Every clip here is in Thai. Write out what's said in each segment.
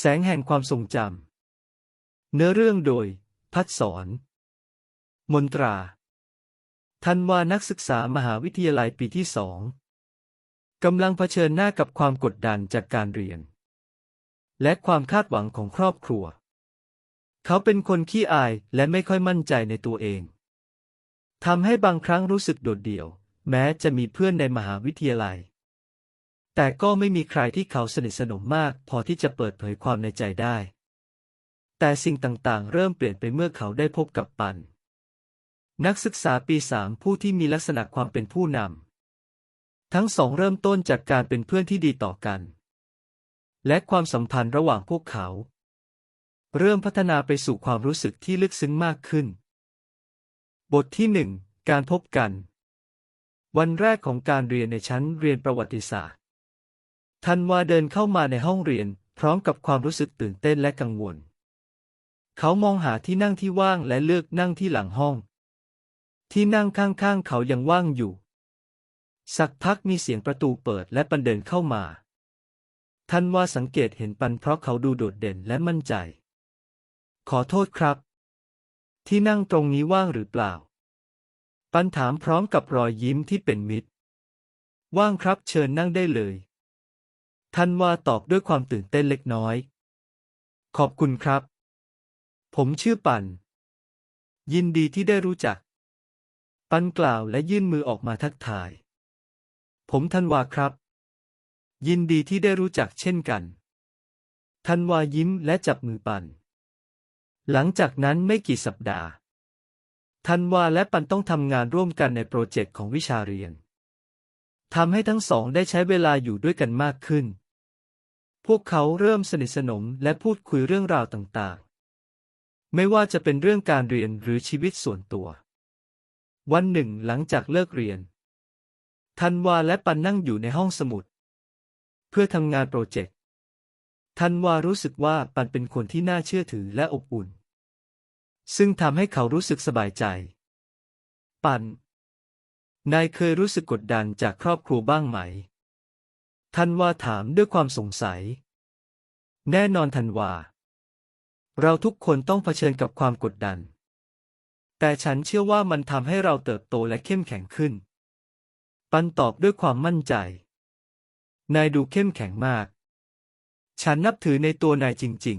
แสงแห่งความทรงจำ เนื้อเรื่องโดย พัดสอน มนตรา ทันวานักศึกษามหาวิทยาลัยปีที่สองกำลังเผชิญหน้ากับความกดดันจากการเรียน และความคาดหวังของครอบครัว เขาเป็นคนขี้อายและไม่ค่อยมั่นใจในตัวเองทำให้บางครั้งรู้สึกโดดเดี่ยว แม้จะมีเพื่อนในมหาวิทยาลัย แต่ก็ไม่มีใครที่เขาสนิทสนมมากพอที่จะเปิดเผยความในใจได้ แต่สิ่งต่างๆ เริ่มเปลี่ยนไปเมื่อเขาได้พบกับปัน นักศึกษาปีสามผู้ที่มีลักษณะความเป็นผู้นำ ทั้งสองเริ่มต้นจากการเป็นเพื่อนที่ดีต่อกัน และความสัมพันธ์ระหว่างพวกเขา เริ่มพัฒนาไปสู่ความรู้สึกที่ลึกซึ้งมากขึ้น บทที่หนึ่งการพบกัน วันแรกของการเรียนในชั้นเรียนประวัติศาสตร์ ธันวาเดินเข้ามาในห้องเรียน พร้อมกับความรู้สึกตื่นเต้นและกังวล เขามองหาที่นั่งที่ว่างและเลือกนั่งที่หลังห้อง ที่นั่งข้างๆเขายังว่างอยู่ สักพักมีเสียงประตูเปิดและปันเดินเข้ามา ทันวาสังเกตเห็นปันเพราะเขาดูโดดเด่นและมั่นใจ ขอโทษครับ ที่นั่งตรงนี้ว่างหรือเปล่า ปันถามพร้อมกับรอยยิ้มที่เป็นมิตร ว่างครับเชิญนั่งได้เลย ทันวาตอบด้วยความตื่นเต้นเล็กน้อย ขอบคุณครับ ผมชื่อปันยินดีที่ได้รู้จัก ปันกล่าวและยื่นมือออกมาทักทาย ผมทันวาครับ ยินดีที่ได้รู้จักเช่นกันทันวายิ้มและจับมือปัน หลังจากนั้นไม่กี่สัปดาห์ทันวาและปันต้องทำงานร่วมกันในโปรเจกต์ของวิชาเรียน ทำให้ทั้งสองได้ใช้เวลาอยู่ด้วยกันมากขึ้น พวกเขาเริ่มสนิทสนมและพูดคุยเรื่องราวต่างๆ ไม่ว่าจะเป็นเรื่องการเรียนหรือชีวิตส่วนตัว วันหนึ่งหลังจากเลิกเรียน ทันวาและปันนั่งอยู่ในห้องสมุด เพื่อทำงานโปรเจกต์ ทันวารู้สึกว่าปันเป็นคนที่น่าเชื่อถือและอบอุ่น ซึ่งทำให้เขารู้สึกสบายใจ ปัน นายเคยรู้สึกกดดันจากครอบครัวบ้างไหม ทันวาถามด้วยความสงสัย แน่นอนทันวาเราทุกคนต้องเผชิญกับความกดดัน แต่ฉันเชื่อว่ามันทำให้เราเติบโตและเข้มแข็งขึ้น ปันตอบด้วยความมั่นใจ นายดูเข้มแข็งมาก ฉันนับถือในตัวนายจริง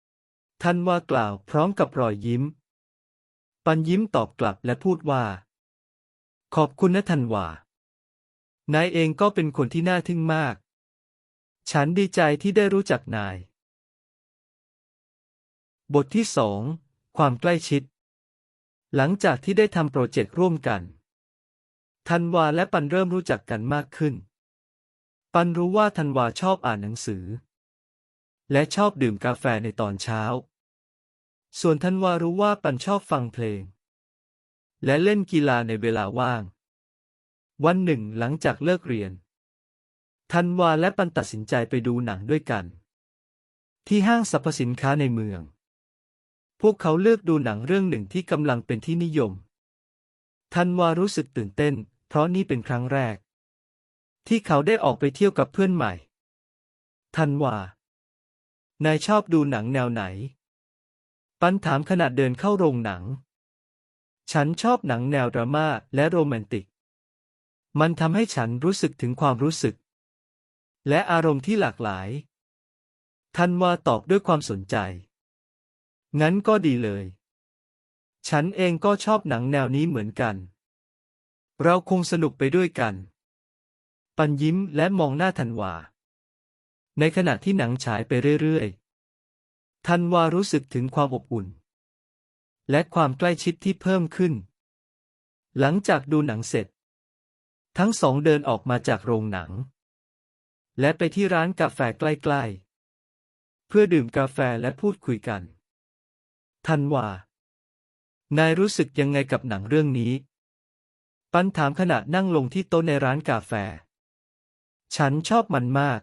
ๆ ทันวากล่าวพร้อมกับรอยยิ้ม ปันยิ้มตอบกลับและพูดว่า ขอบคุณนะทันวานายเองก็เป็นคนที่น่าทึ่งมาก ฉันดีใจที่ได้รู้จักนาย บทที่สองความใกล้ชิด หลังจากที่ได้ทำโปรเจกต์ร่วมกัน ทันวาและปันเริ่มรู้จักกันมากขึ้น ปันรู้ว่าทันวาชอบอ่านหนังสือ และชอบดื่มกาแฟในตอนเช้า ส่วนทันวารู้ว่าปันชอบฟังเพลง และเล่นกีฬาในเวลาว่าง วันหนึ่งหลังจากเลิกเรียน ทันวาและปันตัดสินใจไปดูหนังด้วยกัน ที่ห้างสรรพสินค้าในเมือง พวกเขาเลือกดูหนังเรื่องหนึ่งที่กำลังเป็นที่นิยม ทันวารู้สึกตื่นเต้น เพราะนี่เป็นครั้งแรก ที่เขาได้ออกไปเที่ยวกับเพื่อนใหม่ ทันวา นายชอบดูหนังแนวไหน ปันถามขณะเดินเข้าโรงหนัง ฉันชอบหนังแนวดราม่าและโรแมนติก มันทำให้ฉันรู้สึกถึงความรู้สึก และอารมณ์ที่หลากหลาย ทันวาตอบด้วยความสนใจ งั้นก็ดีเลย ฉันเองก็ชอบหนังแนวนี้เหมือนกัน เราคงสนุกไปด้วยกัน ปันยิ้มและมองหน้าทันวา ในขณะที่หนังฉายไปเรื่อยๆ ทันวารู้สึกถึงความอบอุ่น และความใกล้ชิดที่เพิ่มขึ้น หลังจากดูหนังเสร็จ ทั้งสองเดินออกมาจากโรงหนัง และไปที่ร้านกาแฟใกล้ๆ เพื่อดื่มกาแฟและพูดคุยกันทันว่านายรู้สึกยังไงกับหนังเรื่องนี้ ปันถามขณะนั่งลงที่โต๊ะในร้านกาแฟ ฉันชอบมันมาก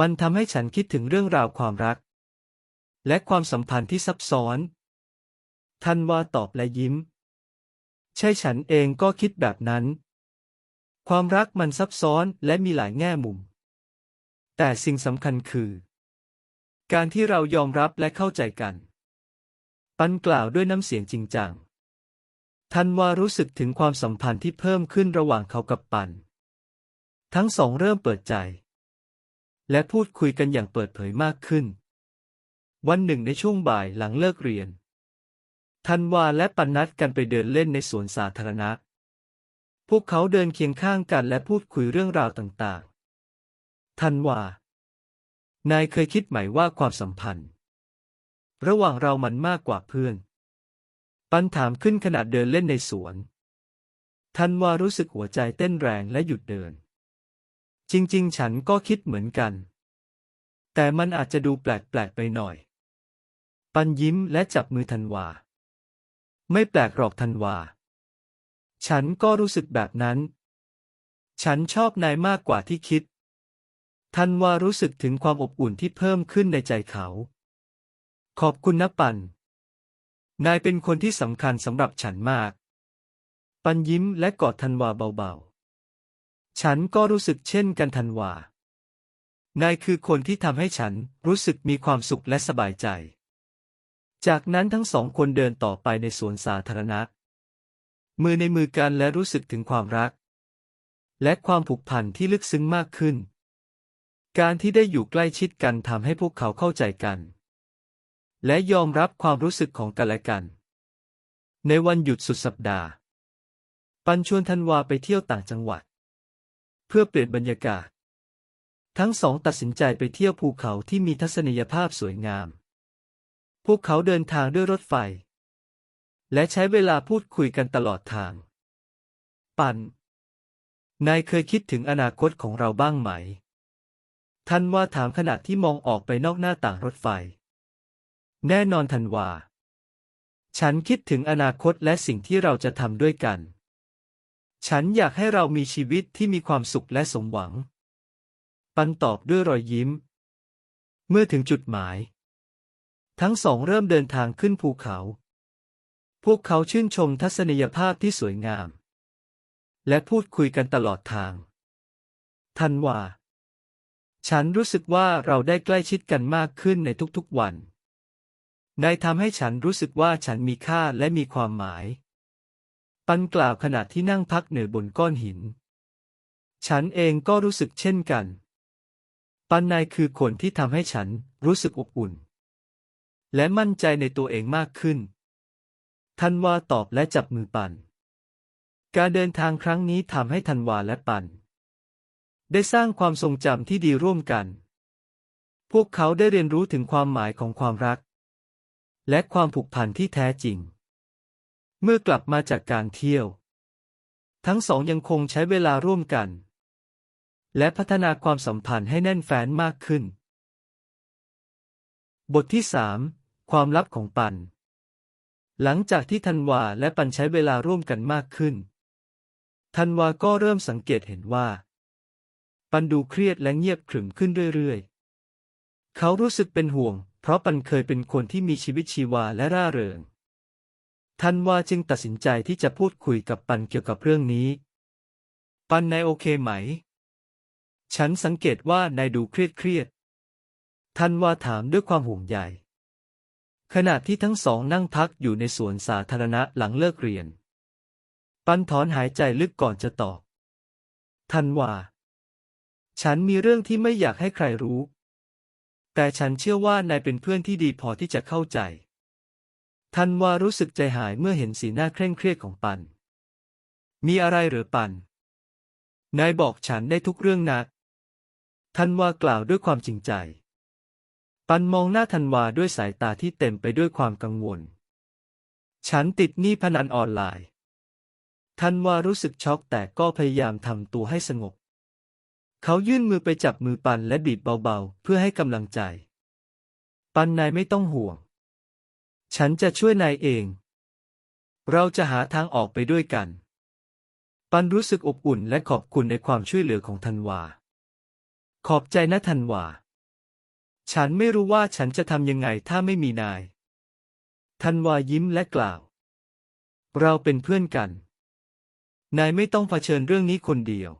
มันทำให้ฉันคิดถึงเรื่องราวความรัก และความสัมพันธ์ที่ซับซ้อน ท่านว่าตอบและยิ้ม ใช่ฉันเองก็คิดแบบนั้น ความรักมันซับซ้อนและมีหลายแง่มุม แต่สิ่งสำคัญคือ การที่เรายอมรับและเข้าใจกัน ปันกล่าวด้วยน้ำเสียงจริงจังทันวารู้สึกถึงความสัมพันธ์ที่เพิ่มขึ้นระหว่างเขากับปัน ทั้งสองเริ่มเปิดใจ และพูดคุยกันอย่างเปิดเผยมากขึ้น วันหนึ่งในช่วงบ่ายหลังเลิกเรียน ทันวาและปันนัดกันไปเดินเล่นในสวนสาธารณะ พวกเขาเดินเคียงข้างกันและพูดคุยเรื่องราวต่างๆทันวา นายเคยคิดไหมว่าความสัมพันธ์ ระหว่างเรามันมากกว่าเพื่อน ปันถามขึ้นขณะเดินเล่นในสวนทันวารู้สึกหัวใจเต้นแรงและหยุดเดิน จริงๆ ฉันก็คิดเหมือนกัน แต่มันอาจจะดูแปลกๆไปหน่อย ปันยิ้มและจับมือธันวา ไม่แปลกหรอกธันวา ฉันก็รู้สึกแบบนั้น ฉันชอบนายมากกว่าที่คิดธันวารู้สึกถึงความอบอุ่นที่เพิ่มขึ้นในใจเขา ขอบคุณนะปัน นายเป็นคนที่สำคัญสำหรับฉันมาก ปันยิ้มและกอดธันวาเบาๆ ฉันก็รู้สึกเช่นกันธันวา นายคือคนที่ทำให้ฉันรู้สึกมีความสุขและสบายใจ จากนั้นทั้งสองคนเดินต่อไปในสวนสาธารณะ มือในมือกันและรู้สึกถึงความรัก และความผูกพันที่ลึกซึ้งมากขึ้น การที่ได้อยู่ใกล้ชิดกันทำให้พวกเขาเข้าใจกัน และยอมรับความรู้สึกของกันและกัน ในวันหยุดสุดสัปดาห์ ปันชวนธันวาไปเที่ยวต่างจังหวัด เพื่อเปลี่ยนบรรยากาศ ทั้งสองตัดสินใจไปเที่ยวภูเขาที่มีทัศนียภาพสวยงาม พวกเขาเดินทางด้วยรถไฟ และใช้เวลาพูดคุยกันตลอดทาง ปัน นายเคยคิดถึงอนาคตของเราบ้างไหม ทันว่าถามขณะที่มองออกไปนอกหน้าต่างรถไฟ แน่นอนทันวาฉันคิดถึงอนาคตและสิ่งที่เราจะทำด้วยกัน ฉันอยากให้เรามีชีวิตที่มีความสุขและสมหวัง ปันตอบด้วยรอยยิ้ม เมื่อถึงจุดหมาย ทั้งสองเริ่มเดินทางขึ้นภูเขา พวกเขาชื่นชมทัศนียภาพที่สวยงาม และพูดคุยกันตลอดทาง ทันว่า ฉันรู้สึกว่าเราได้ใกล้ชิดกันมากขึ้นในทุกๆวันนายทำให้ฉันรู้สึกว่าฉันมีค่าและมีความหมาย ปันกล่าวขณะที่นั่งพักเหนือบนก้อนหิน ฉันเองก็รู้สึกเช่นกัน ปันนายคือคนที่ทำให้ฉันรู้สึกอบอุ่น และมั่นใจในตัวเองมากขึ้นทันวาตอบและจับมือปัน การเดินทางครั้งนี้ทำให้ทันวาและปัน ได้สร้างความทรงจำที่ดีร่วมกัน พวกเขาได้เรียนรู้ถึงความหมายของความรัก และความผูกพันที่แท้จริง เมื่อกลับมาจากการเที่ยว ทั้งสองยังคงใช้เวลาร่วมกัน และพัฒนาความสัมพันธ์ให้แน่นแฟ้นมากขึ้นบทที่สาม ความลับของปัน หลังจากที่ธันวาและปันใช้เวลาร่วมกันมากขึ้น ธันวาก็เริ่มสังเกตเห็นว่า ปันดูเครียดและเงียบขรึมขึ้นเรื่อยๆ เขารู้สึกเป็นห่วง เพราะปันเคยเป็นคนที่มีชีวิตชีวาและร่าเริง ธันวาจึงตัดสินใจที่จะพูดคุยกับปันเกี่ยวกับเรื่องนี้ ปันนายโอเคไหม ฉันสังเกตว่านายดูเครียดเครียดทันวาถามด้วยความห่วงใย ขณะที่ทั้งสองนั่งพักอยู่ในสวนสาธารณะหลังเลิกเรียน ปันถอนหายใจลึกก่อนจะตอบทันวาฉันมีเรื่องที่ไม่อยากให้ใครรู้ แต่ฉันเชื่อว่านายเป็นเพื่อนที่ดีพอที่จะเข้าใจ ทันวารู้สึกใจหายเมื่อเห็นสีหน้าเคร่งเครียดของปัน มีอะไรหรือปัน นายบอกฉันได้ทุกเรื่องนะทันวากล่าวด้วยความจริงใจ ปันมองหน้าธันวาด้วยสายตาที่เต็มไปด้วยความกังวล ฉันติดหนี้พนันออนไลน์ ธันวารู้สึกช็อกแต่ก็พยายามทำตัวให้สงบ เขายื่นมือไปจับมือปันและบีบเบาๆ เพื่อให้กำลังใจ ปันนายไม่ต้องห่วง ฉันจะช่วยนายเอง เราจะหาทางออกไปด้วยกัน ปันรู้สึกอบอุ่นและขอบคุณในความช่วยเหลือของธันวา ขอบใจนะธันวา ฉันไม่รู้ว่าฉันจะทำยังไงถ้าไม่มีนายธันวายิ้มและกล่าว เราเป็นเพื่อนกัน นายไม่ต้องเผชิญเรื่องนี้คนเดียว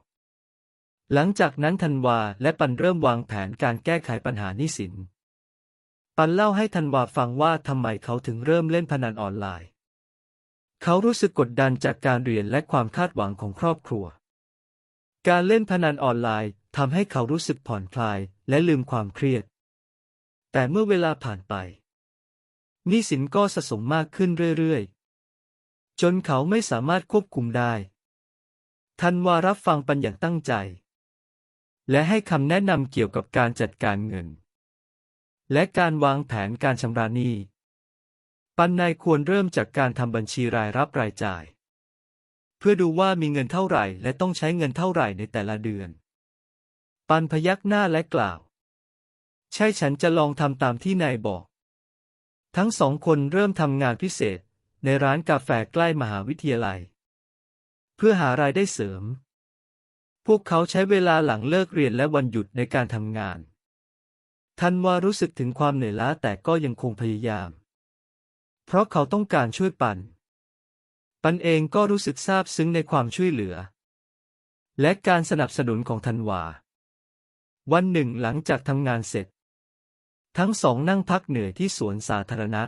หลังจากนั้นธันวาและปันเริ่มวางแผนการแก้ไขปัญหานี้สิน ปันเล่าให้ธันวาฟังว่าทำไมเขาถึงเริ่มเล่นพนันออนไลน์ เขารู้สึกกดดันจากการเรียนและความคาดหวังของครอบครัว การเล่นพนันออนไลน์ทำให้เขารู้สึกผ่อนคลายและลืมความเครียด แต่เมื่อเวลาผ่านไปหนี้สินก็สะสมมากขึ้นเรื่อยๆ จนเขาไม่สามารถควบคุมได้ธันวารับฟังปันอย่างตั้งใจ และให้คำแนะนำเกี่ยวกับการจัดการเงิน และการวางแผนการชำระหนี้ ปันนายควรเริ่มจากการทำบัญชีรายรับรายจ่าย เพื่อดูว่ามีเงินเท่าไหร่และต้องใช้เงินเท่าไหร่ในแต่ละเดือน ปันพยักหน้าและกล่าว ใช่ฉันจะลองทำตามที่นายบอก ทั้งสองคนเริ่มทำงานพิเศษ ในร้านกาแฟใกล้มหาวิทยาลัย เพื่อหารายได้เสริม พวกเขาใช้เวลาหลังเลิกเรียนและวันหยุดในการทำงานทันวารู้สึกถึงความเหนื่อยล้าแต่ก็ยังคงพยายาม เพราะเขาต้องการช่วยปัน ปันเองก็รู้สึกซาบซึ้งในความช่วยเหลือ และการสนับสนุนของทันวา วันหนึ่งหลังจากทำงานเสร็จ ทั้งสองนั่งพักเหนื่อยที่สวนสาธารณะ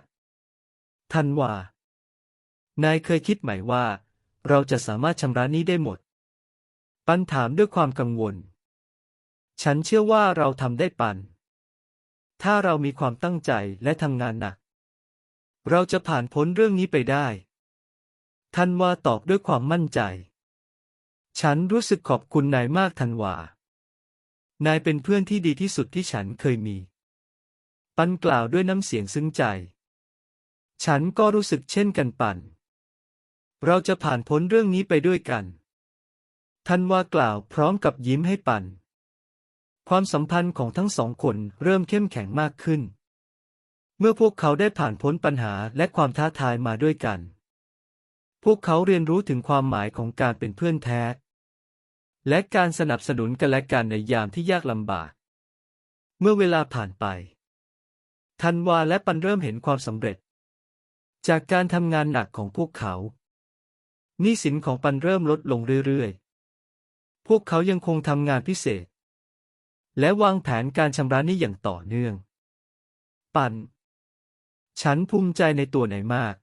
ทันวานายเคยคิดไหมว่า เราจะสามารถชำระหนี้ได้หมด ปันถามด้วยความกังวล ฉันเชื่อว่าเราทำได้ปัน ถ้าเรามีความตั้งใจและทำงานหนัก เราจะผ่านพ้นเรื่องนี้ไปได้ทันวาตอบด้วยความมั่นใจ ฉันรู้สึกขอบคุณนายมากทันวา นายเป็นเพื่อนที่ดีที่สุดที่ฉันเคยมี ปันกล่าวด้วยน้ำเสียงซึ้งใจ ฉันก็รู้สึกเช่นกันปัน เราจะผ่านพ้นเรื่องนี้ไปด้วยกันทันว่ากล่าวพร้อมกับยิ้มให้ปัน ความสัมพันธ์ของทั้งสองคนเริ่มเข้มแข็งมากขึ้น เมื่อพวกเขาได้ผ่านพ้นปัญหาและความท้าทายมาด้วยกัน พวกเขาเรียนรู้ถึงความหมายของการเป็นเพื่อนแท้ และการสนับสนุนกันและกันในยามที่ยากลำบาก เมื่อเวลาผ่านไป ทันวาและปันเริ่มเห็นความสำเร็จ จากการทำงานหนักของพวกเขาหนี้สินของปันเริ่มลดลงเรื่อยๆ พวกเขายังคงทำงานพิเศษ และวางแผนการชำระหนี้อย่างต่อเนื่อง ปัน ฉันภูมิใจในตัวไหนมาก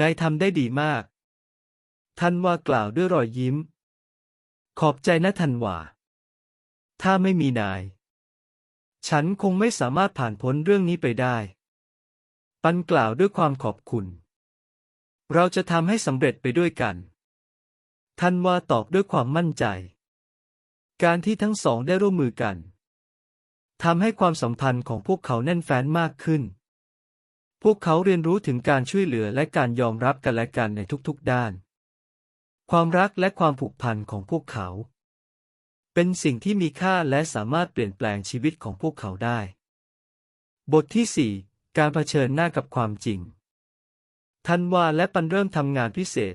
นายทำได้ดีมาก ทันวากล่าวด้วยรอยยิ้ม ขอบใจนะทันวา ถ้าไม่มีนาย ฉันคงไม่สามารถผ่านพ้นเรื่องนี้ไปได้ ปันกล่าวด้วยความขอบคุณ เราจะทำให้สำเร็จไปด้วยกันทันวาตอบด้วยความมั่นใจ การที่ทั้งสองได้ร่วมมือกันทำให้ความสัมพันธ์ของพวกเขาแน่นแฟ้นมากขึ้น พวกเขาเรียนรู้ถึงการช่วยเหลือและการยอมรับกันและกันในทุกๆด้าน ความรักและความผูกพันของพวกเขา เป็นสิ่งที่มีค่าและสามารถเปลี่ยนแปลงชีวิตของพวกเขาได้ บทที่ 4 การเผชิญหน้ากับความจริง ทันวาและปันเริ่มทำงานพิเศษ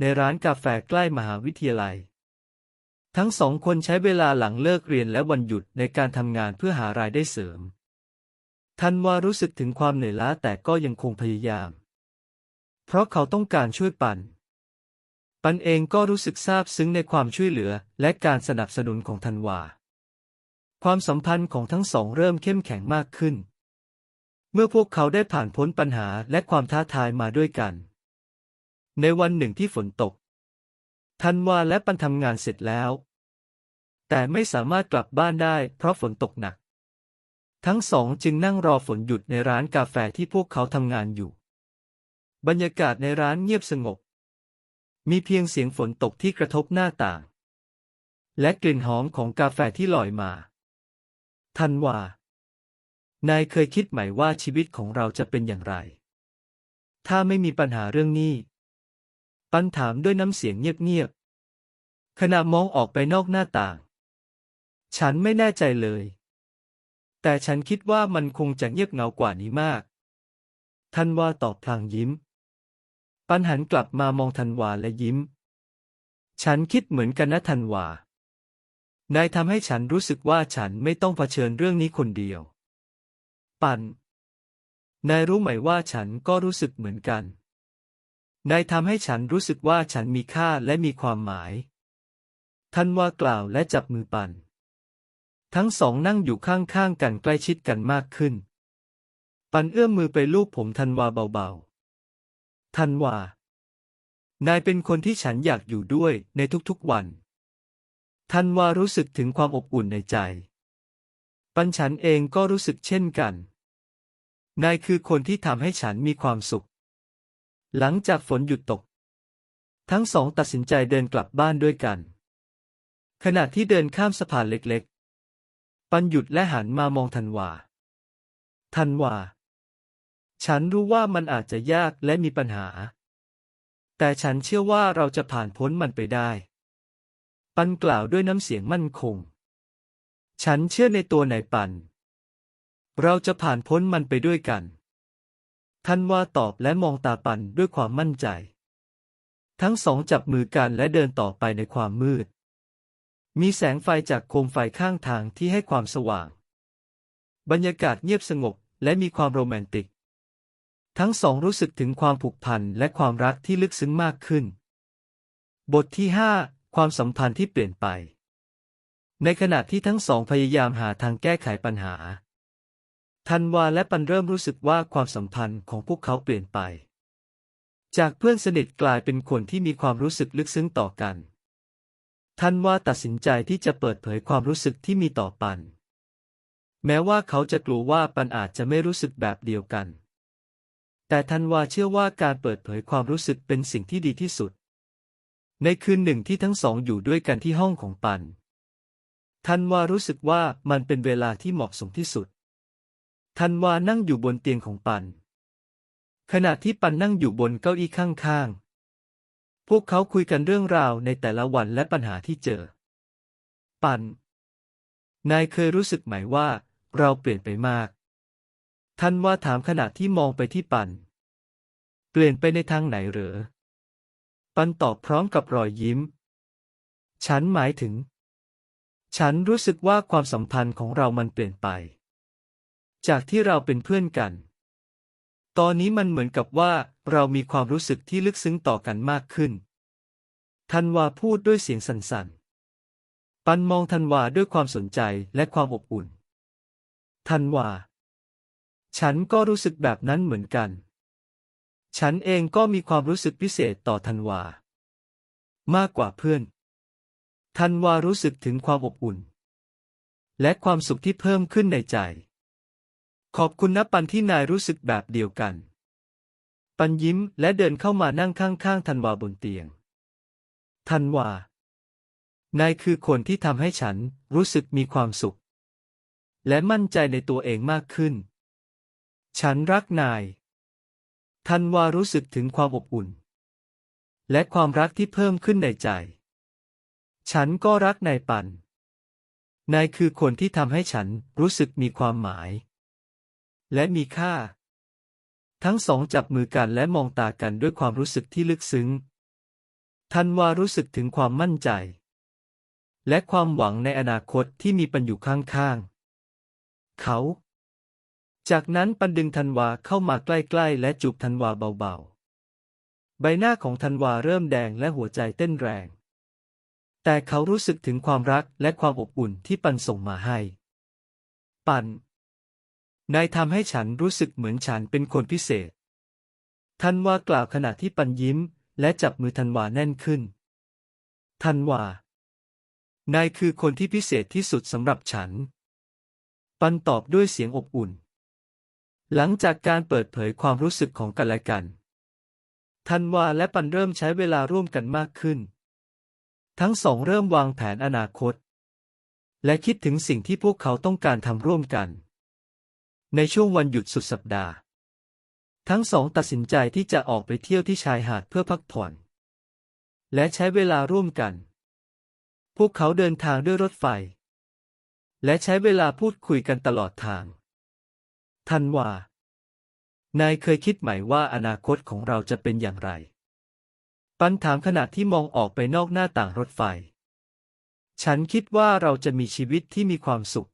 ในร้านกาแฟใกล้มหาวิทยาลัย ทั้งสองคนใช้เวลาหลังเลิกเรียนและวันหยุดในการทำงานเพื่อหารายได้เสริม ทันวารู้สึกถึงความเหนื่อยล้าแต่ก็ยังคงพยายาม เพราะเขาต้องการช่วยปัน ปันเองก็รู้สึกซาบซึ้งในความช่วยเหลือ และการสนับสนุนของทันวา ความสัมพันธ์ของทั้งสองเริ่มเข้มแข็งมากขึ้น เมื่อพวกเขาได้ผ่านพ้นปัญหาและความท้าทายมาด้วยกัน ในวันหนึ่งที่ฝนตกทันวาและปันทำงานเสร็จแล้ว แต่ไม่สามารถกลับบ้านได้เพราะฝนตกหนัก ทั้งสองจึงนั่งรอฝนหยุดในร้านกาแฟที่พวกเขาทำงานอยู่ บรรยากาศในร้านเงียบสงบ มีเพียงเสียงฝนตกที่กระทบหน้าต่าง และกลิ่นหอมของกาแฟที่ลอยมา ทันวานายเคยคิดไหมว่าชีวิตของเราจะเป็นอย่างไร ถ้าไม่มีปัญหาเรื่องนี้ ปันถามด้วยน้ำเสียงเงียบๆ ขณะมองออกไปนอกหน้าต่าง ฉันไม่แน่ใจเลย แต่ฉันคิดว่ามันคงจะเงียบเงากว่านี้มาก ทันว่าตอบพลางยิ้ม ปันหันกลับมามองทันวาและยิ้ม ฉันคิดเหมือนกันนะทันวา นายทำให้ฉันรู้สึกว่าฉันไม่ต้องเผชิญเรื่องนี้คนเดียว ปัน นายรู้ไหมว่าฉันก็รู้สึกเหมือนกัน นายทำให้ฉันรู้สึกว่าฉันมีค่าและมีความหมายทันวากล่าวและจับมือปัน ทั้งสองนั่งอยู่ข้างๆกันใกล้ชิดกันมากขึ้น ปันเอื้อมมือไปลูบผมธันวาเบาๆ ธันวา นายเป็นคนที่ฉันอยากอยู่ด้วยในทุกๆวัน ธันวารู้สึกถึงความอบอุ่นในใจ ปันฉันเองก็รู้สึกเช่นกัน นายคือคนที่ทำให้ฉันมีความสุข หลังจากฝนหยุดตก ทั้งสองตัดสินใจเดินกลับบ้านด้วยกัน ขณะที่เดินข้ามสะพานเล็กๆ ปันหยุดและหันมามองธันวา ธันวา ฉันรู้ว่ามันอาจจะยากและมีปัญหา แต่ฉันเชื่อว่าเราจะผ่านพ้นมันไปได้ ปันกล่าวด้วยน้ำเสียงมั่นคง ฉันเชื่อในตัวนายปัน เราจะผ่านพ้นมันไปด้วยกันธันว่าตอบและมองตาปันด้วยความมั่นใจ ทั้งสองจับมือกันและเดินต่อไปในความมืด มีแสงไฟจากโคมไฟข้างทางที่ให้ความสว่าง บรรยากาศเงียบสงบและมีความโรแมนติก ทั้งสองรู้สึกถึงความผูกพันและความรักที่ลึกซึ้งมากขึ้น บทที่ห้าความสัมพันธ์ที่เปลี่ยนไป ในขณะที่ทั้งสองพยายามหาทางแก้ไขปัญหาธันวาและปันเริ่มรู้สึกว่าความสัมพันธ์ของพวกเขาเปลี่ยนไป จากเพื่อนสนิทกลายเป็นคนที่มีความรู้สึกลึกซึ้งต่อกันธันวาตัดสินใจที่จะเปิดเผยความรู้สึกที่มีต่อปัน แม้ว่าเขาจะกลัวว่าปันอาจจะไม่รู้สึกแบบเดียวกัน แต่ธันวาเชื่อว่าการเปิดเผยความรู้สึกเป็นสิ่งที่ดีที่สุด ในคืนหนึ่งที่ทั้งสองอยู่ด้วยกันที่ห้องของปันธันวารู้สึกว่ามันเป็นเวลาที่เหมาะสมที่สุดธันวานั่งอยู่บนเตียงของปัน ขณะที่ปันนั่งอยู่บนเก้าอี้ข้างๆ พวกเขาคุยกันเรื่องราวในแต่ละวันและปัญหาที่เจอ ปัน นายเคยรู้สึกไหมว่า เราเปลี่ยนไปมาก ธันว่าถามขณะที่มองไปที่ปัน เปลี่ยนไปในทางไหนเหรอ ปันตอบพร้อมกับรอยยิ้ม ฉันหมายถึง ฉันรู้สึกว่าความสัมพันธ์ของเรามันเปลี่ยนไป จากที่เราเป็นเพื่อนกัน ตอนนี้มันเหมือนกับว่าเรามีความรู้สึกที่ลึกซึ้งต่อกันมากขึ้นธันวาพูดด้วยเสียงสั่นๆ ปันมองธันวาด้วยความสนใจและความอบอุ่นธันวา ฉันก็รู้สึกแบบนั้นเหมือนกัน ฉันเองก็มีความรู้สึกพิเศษต่อธันวา มากกว่าเพื่อน ธันวารู้สึกถึงความอบอุ่น และความสุขที่เพิ่มขึ้นในใจ ขอบคุณนะปันที่นายรู้สึกแบบเดียวกัน ปันยิ้มและเดินเข้ามานั่งข้างๆธันวาบนเตียง ธันวา นายคือคนที่ทำให้ฉันรู้สึกมีความสุข และมั่นใจในตัวเองมากขึ้น ฉันรักนายธันวารู้สึกถึงความอบอุ่น และความรักที่เพิ่มขึ้นในใจ ฉันก็รักนายปัน นายคือคนที่ทำให้ฉันรู้สึกมีความหมาย และมีค่า ทั้งสองจับมือกันและมองตากันด้วยความรู้สึกที่ลึกซึ้ง ทันวารู้สึกถึงความมั่นใจ และความหวังในอนาคตที่มีปันอยู่ข้างๆ เขา จากนั้นปันดึงธันวาเข้ามาใกล้ๆ และจูบธันวาเบาๆ ใบหน้าของธันวาเริ่มแดงและหัวใจเต้นแรง แต่เขารู้สึกถึงความรักและความอบอุ่นที่ปันส่งมาให้ ปัน นายทำให้ฉันรู้สึกเหมือนฉันเป็นคนพิเศษทันวากล่าวขณะที่ปันยิ้ม และจับมือทันวาแน่นขึ้นทันวานายคือคนที่พิเศษที่สุดสำหรับฉัน ปันตอบด้วยเสียงอบอุ่น หลังจากการเปิดเผยความรู้สึกของกันและกันทันวาและปันเริ่มใช้เวลาร่วมกันมากขึ้น ทั้งสองเริ่มวางแผนอนาคต และคิดถึงสิ่งที่พวกเขาต้องการทำร่วมกัน ในช่วงวันหยุดสุดสัปดาห์ ทั้งสองตัดสินใจที่จะออกไปเที่ยวที่ชายหาดเพื่อพักผ่อน และใช้เวลาร่วมกัน พวกเขาเดินทางด้วยรถไฟ และใช้เวลาพูดคุยกันตลอดทาง ทันวานายเคยคิดไหมว่าอนาคตของเราจะเป็นอย่างไร ปันถามขณะที่มองออกไปนอกหน้าต่างรถไฟ ฉันคิดว่าเราจะมีชีวิตที่มีความสุข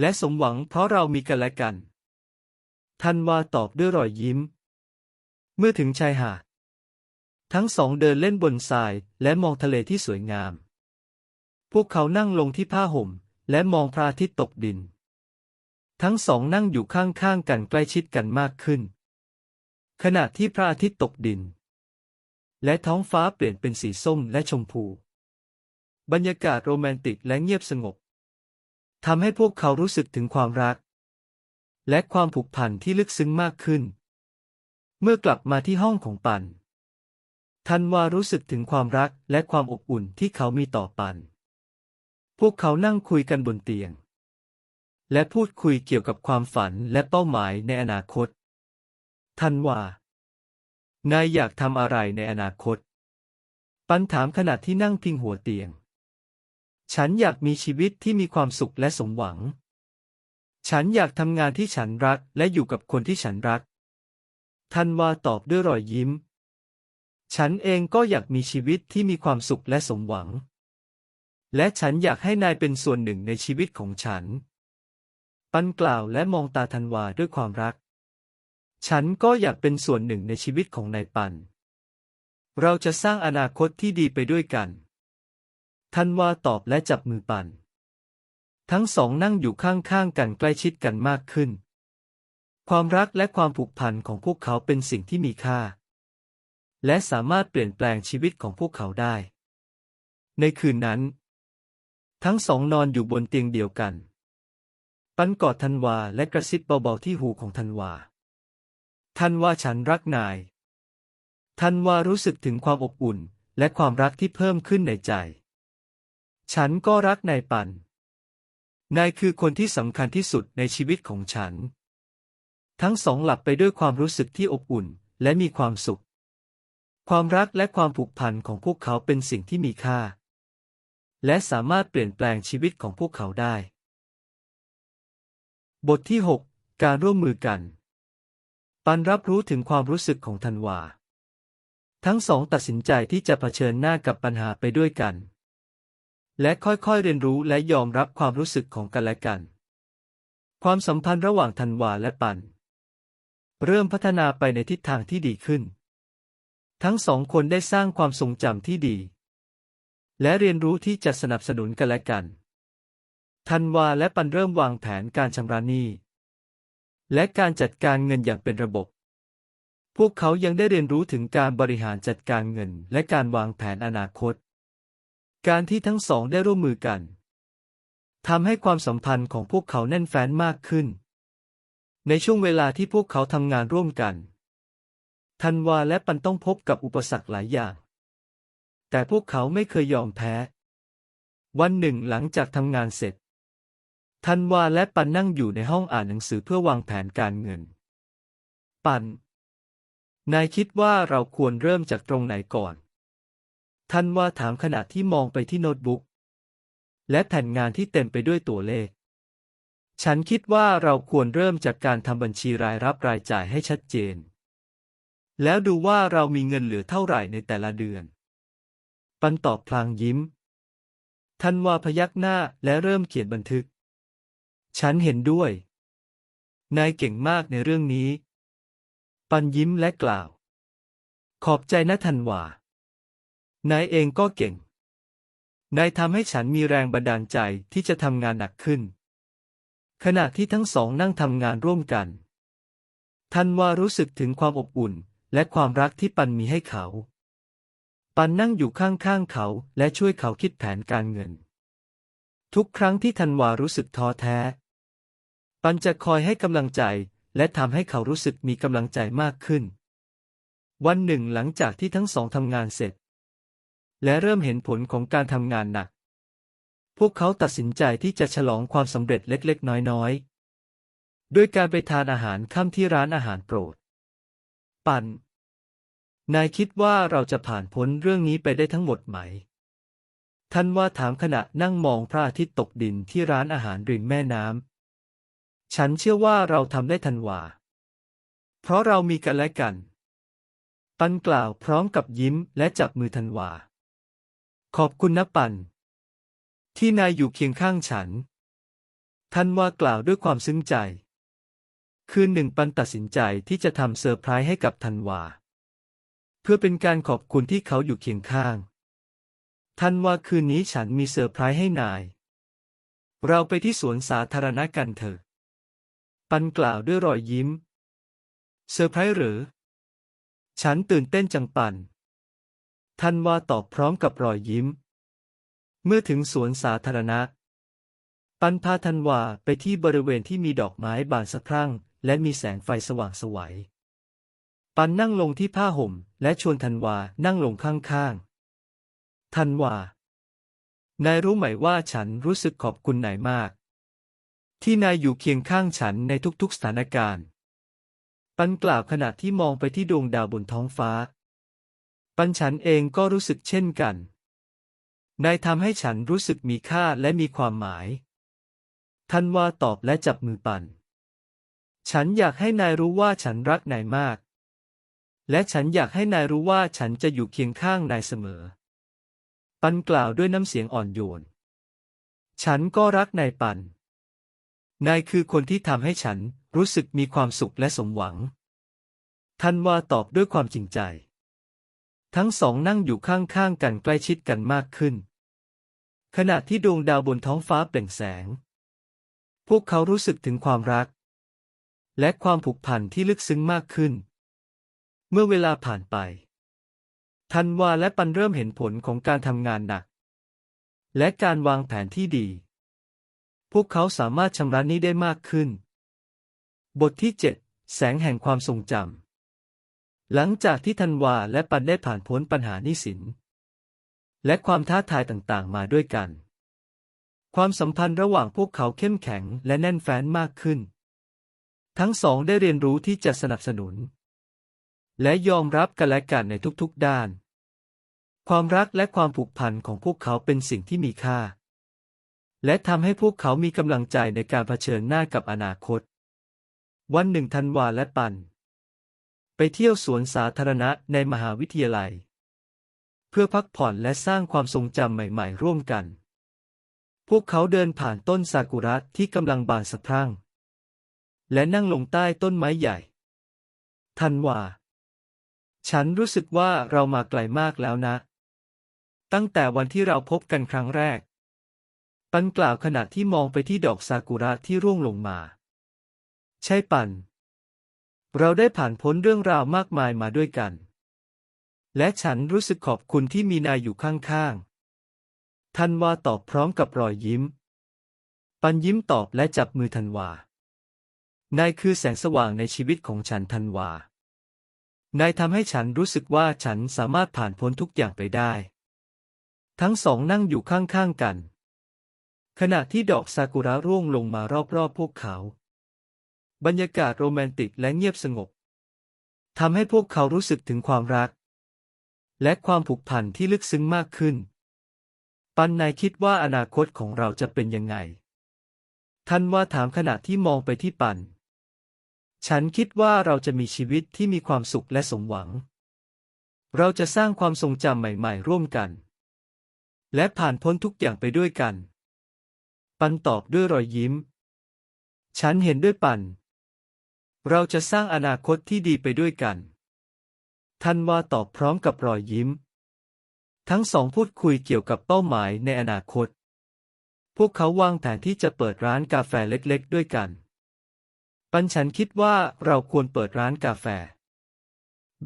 และสมหวังเพราะเรามีกันและกัน ทันวาตอบด้วยรอยยิ้ม เมื่อถึงชายหาด ทั้งสองเดินเล่นบนทรายและมองทะเลที่สวยงาม พวกเขานั่งลงที่ผ้าห่ม และมองพระอาทิตย์ตกดิน ทั้งสองนั่งอยู่ข้างๆกันใกล้ชิดกันมากขึ้น ขณะที่พระอาทิตย์ตกดิน และท้องฟ้าเปลี่ยนเป็นสีส้มและชมพู บรรยากาศโรแมนติกและเงียบสงบทำให้พวกเขารู้สึกถึงความรัก และความผูกพันที่ลึกซึ้งมากขึ้น เมื่อกลับมาที่ห้องของปัน ทันวารู้สึกถึงความรักและความอบอุ่นที่เขามีต่อปัน พวกเขานั่งคุยกันบนเตียง และพูดคุยเกี่ยวกับความฝันและเป้าหมายในอนาคต ทันวานายอยากทำอะไรในอนาคต ปันถามขณะที่นั่งพิงหัวเตียง ฉันอยากมีชีวิตที่มีความสุขและสมหวัง ฉันอยากทำงานที่ฉันรักและอยู่กับคนที่ฉันรัก ทันวาตอบด้วยรอยยิ้ม ฉันเองก็อยากมีชีวิตที่มีความสุขและสมหวัง และฉันอยากให้นายเป็นส่วนหนึ่งในชีวิตของฉัน ปันกล่าวและมองตาทันวาด้วยความรัก ฉันก็อยากเป็นส่วนหนึ่งในชีวิตของนายปัน เราจะสร้างอนาคตที่ดีไปด้วยกันทันวาตอบและจับมือปัน ทั้งสองนั่งอยู่ข้างๆกันใกล้ชิดกันมากขึ้น ความรักและความผูกพันของพวกเขาเป็นสิ่งที่มีค่า และสามารถเปลี่ยนแปลงชีวิตของพวกเขาได้ ในคืนนั้น ทั้งสองนอนอยู่บนเตียงเดียวกัน ปันกอดธันวาและกระซิบเบาๆที่หูของธันวา ธันวาฉันรักนาย ธันวารู้สึกถึงความอบอุ่นและความรักที่เพิ่มขึ้นในใจ ฉันก็รักนายปัน นายคือคนที่สำคัญที่สุดในชีวิตของฉัน ทั้งสองหลับไปด้วยความรู้สึกที่อบอุ่นและมีความสุข ความรักและความผูกพันของพวกเขาเป็นสิ่งที่มีค่า และสามารถเปลี่ยนแปลงชีวิตของพวกเขาได้ บทที่ 6 การร่วมมือกัน ปันรับรู้ถึงความรู้สึกของธันวา ทั้งสองตัดสินใจที่จะเผชิญหน้ากับปัญหาไปด้วยกัน และค่อยๆเรียนรู้และยอมรับความรู้สึกของกันและกัน ความสัมพันธ์ระหว่างธันวาและปัน เริ่มพัฒนาไปในทิศทางที่ดีขึ้น ทั้งสองคนได้สร้างความทรงจำที่ดี และเรียนรู้ที่จะสนับสนุนกันและกัน ธันวาและปันเริ่มวางแผนการชำระหนี้ และการจัดการเงินอย่างเป็นระบบ พวกเขายังได้เรียนรู้ถึงการบริหารจัดการเงินและการวางแผนอนาคต การที่ทั้งสองได้ร่วมมือกันทำให้ความสัมพันธ์ของพวกเขาแน่นแฟ้นมากขึ้น ในช่วงเวลาที่พวกเขาทำงานร่วมกัน ธันวาและปันต้องพบกับอุปสรรคหลายอย่าง แต่พวกเขาไม่เคยยอมแพ้ วันหนึ่งหลังจากทำงานเสร็จ ธันวาและปันนั่งอยู่ในห้องอ่านหนังสือเพื่อวางแผนการเงิน ปัน นายคิดว่าเราควรเริ่มจากตรงไหนก่อนธันวาถามขณะที่มองไปที่โน้ตบุ๊ก และแผ่นงานที่เต็มไปด้วยตัวเลข ฉันคิดว่าเราควรเริ่มจากการทำบัญชีรายรับรายจ่ายให้ชัดเจน แล้วดูว่าเรามีเงินเหลือเท่าไหร่ในแต่ละเดือน ปันตอบพลางยิ้มธันวาพยักหน้าและเริ่มเขียนบันทึก ฉันเห็นด้วย นายเก่งมากในเรื่องนี้ ปันยิ้มและกล่าว ขอบใจนะธันวานายเองก็เก่ง นายทำให้ฉันมีแรงบันดาลใจที่จะทำงานหนักขึ้น ขณะที่ทั้งสองนั่งทำงานร่วมกันธันวารู้สึกถึงความอบอุ่นและความรักที่ปันมีให้เขา ปันนั่งอยู่ข้างๆเขาและช่วยเขาคิดแผนการเงิน ทุกครั้งที่ธันวารู้สึกท้อแท้ ปันจะคอยให้กำลังใจ และทำให้เขารู้สึกมีกำลังใจมากขึ้น วันหนึ่งหลังจากที่ทั้งสองทำงานเสร็จ และเริ่มเห็นผลของการทำงานหนัก พวกเขาตัดสินใจที่จะฉลองความสำเร็จเล็กๆ น้อยๆด้วยการไปทานอาหารค่ำที่ร้านอาหารโปรด ปันนายคิดว่าเราจะผ่านพ้นเรื่องนี้ไปได้ทั้งหมดไหม ท่านว่าถามขณะนั่งมองพระอาทิตย์ตกดินที่ร้านอาหารริมแม่น้ำ ฉันเชื่อว่าเราทำได้ทันวา เพราะเรามีกันและกัน ปันกล่าวพร้อมกับยิ้มและจับมือธันวา ขอบคุณนะปัน ที่นายอยู่เคียงข้างฉันธันวากล่าวด้วยความซึ้งใจ คืนหนึ่งปันตัดสินใจที่จะทำเซอร์ไพรส์ให้กับธันวา เพื่อเป็นการขอบคุณที่เขาอยู่เคียงข้างธันวาคืนนี้ฉันมีเซอร์ไพรส์ให้นาย เราไปที่สวนสาธารณะกันเถอะ ปันกล่าวด้วยรอยยิ้ม เซอร์ไพรส์หรือ ฉันตื่นเต้นจังปันทันวาตอบพร้อมกับรอยยิ้ม เมื่อถึงสวนสาธารณะ ปันพาทันวาไปที่บริเวณที่มีดอกไม้บานสะพรั่ง และมีแสงไฟสว่างไสวัยปันนั่งลงที่ผ้าห่ม และชวนทันวานั่งลงข้างๆ ทันวา นายรู้ไหมว่าฉันรู้สึกขอบคุณนายมาก ที่นายอยู่เคียงข้างฉันในทุกๆสถานการณ์ ปันกล่าวขณะที่มองไปที่ดวงดาวบนท้องฟ้า ปันฉันเองก็รู้สึกเช่นกัน นายทำให้ฉันรู้สึกมีค่าและมีความหมาย ทันวาตอบและจับมือปัน ฉันอยากให้นายรู้ว่าฉันรักนายมาก และฉันอยากให้นายรู้ว่าฉันจะอยู่เคียงข้างนายเสมอ ปันกล่าวด้วยน้ำเสียงอ่อนโยน ฉันก็รักนายปัน นายคือคนที่ทำให้ฉันรู้สึกมีความสุขและสมหวัง ทันวาตอบด้วยความจริงใจ ทั้งสองนั่งอยู่ข้างๆกันใกล้ชิดกันมากขึ้น ขณะที่ดวงดาวบนท้องฟ้าเปล่งแสง พวกเขารู้สึกถึงความรัก และความผูกพันที่ลึกซึ้งมากขึ้น เมื่อเวลาผ่านไป ทันวาและปันเริ่มเห็นผลของการทำงานหนัก และการวางแผนที่ดี วกเขาสามารถชำระหนี้ได้มากขึ้น บทที่ 7 แสงแห่งความทรงจำ หลังจากที่ธันวาและปันได้ผ่านพ้นปัญหาหนี้สิน และความท้าทายต่างๆ มาด้วยกัน ความสัมพันธ์ระหว่างพวกเขาเข้มแข็งและแน่นแฟ้นมากขึ้น ทั้งสองได้เรียนรู้ที่จะสนับสนุน และยอมรับกันและกันในทุกๆด้าน ความรักและความผูกพันของพวกเขาเป็นสิ่งที่มีค่า และทำให้พวกเขามีกำลังใจในการเผชิญหน้ากับอนาคต วันหนึ่งธันวาและปัน ไปเที่ยวสวนสาธารณะในมหาวิทยาลัย เพื่อพักผ่อนและสร้างความทรงจำใหม่ๆ ร่วมกัน พวกเขาเดินผ่านต้นซากุระที่กำลังบานสะพรั่ง และนั่งลงใต้ต้นไม้ใหญ่ธันวา ฉันรู้สึกว่าเรามาไกลมากแล้วนะ ตั้งแต่วันที่เราพบกันครั้งแรก ปันกล่าวขณะที่มองไปที่ดอกซากุระที่ร่วงลงมา ใช่ปัน เราได้ผ่านพ้นเรื่องราวมากมายมาด้วยกัน และฉันรู้สึกขอบคุณที่มีนายอยู่ข้างๆ ธันวาตอบพร้อมกับรอยยิ้ม ปันยิ้มตอบและจับมือธันวา นายคือแสงสว่างในชีวิตของฉันธันวา นายทำให้ฉันรู้สึกว่าฉันสามารถผ่านพ้นทุกอย่างไปได้ ทั้งสองนั่งอยู่ข้างๆกัน ขณะที่ดอกซากุระร่วงลงมารอบๆพวกเขา บรรยากาศโรแมนติกและเงียบสงบทำให้พวกเขารู้สึกถึงความรัก และความผูกพันที่ลึกซึ้งมากขึ้น ปันนายคิดว่าอนาคตของเราจะเป็นยังไง ท่านว่าถามขณะที่มองไปที่ปัน ฉันคิดว่าเราจะมีชีวิตที่มีความสุขและสมหวัง เราจะสร้างความทรงจำใหม่ ๆ ร่วมกัน และผ่านพ้นทุกอย่างไปด้วยกัน ปันตอบด้วยรอยยิ้ม ฉันเห็นด้วยปัน เราจะสร้างอนาคตที่ดีไปด้วยกันท่านว่าตอบพร้อมกับรอยยิ้ม ทั้งสองพูดคุยเกี่ยวกับเป้าหมายในอนาคต พวกเขาวางแผนที่จะเปิดร้านกาแฟเล็กๆ ด้วยกัน ปันฉันคิดว่าเราควรเปิดร้านกาแฟ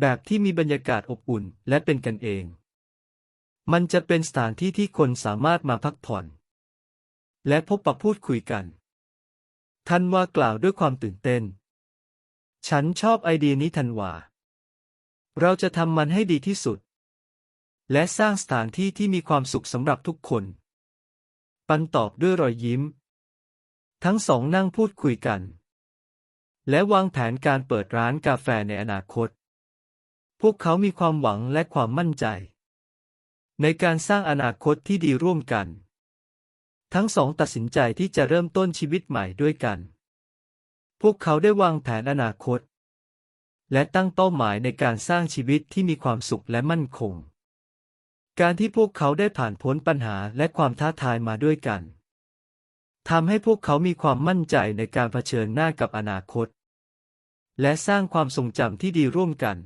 แบบที่มีบรรยากาศอบอุ่นและเป็นกันเอง มันจะเป็นสถานที่ที่คนสามารถมาพักผ่อน และพบปะพูดคุยกันทันวากล่าวด้วยความตื่นเต้น ฉันชอบไอเดียนี้ทันวา เราจะทำมันให้ดีที่สุด และสร้างสถานที่ที่มีความสุขสำหรับทุกคน ปันตอบด้วยรอยยิ้ม ทั้งสองนั่งพูดคุยกัน และวางแผนการเปิดร้านกาแฟในอนาคต พวกเขามีความหวังและความมั่นใจ ในการสร้างอนาคตที่ดีร่วมกัน ทั้งสองตัดสินใจที่จะเริ่มต้นชีวิตใหม่ด้วยกัน พวกเขาได้วางแผนอนาคต และตั้งเป้าหมายในการสร้างชีวิตที่มีความสุขและมั่นคง การที่พวกเขาได้ผ่านพ้นปัญหาและความท้าทายมาด้วยกันทำให้พวกเขามีความมั่นใจในการเผชิญหน้ากับอนาคต และสร้างความทรงจำที่ดีร่วมกัน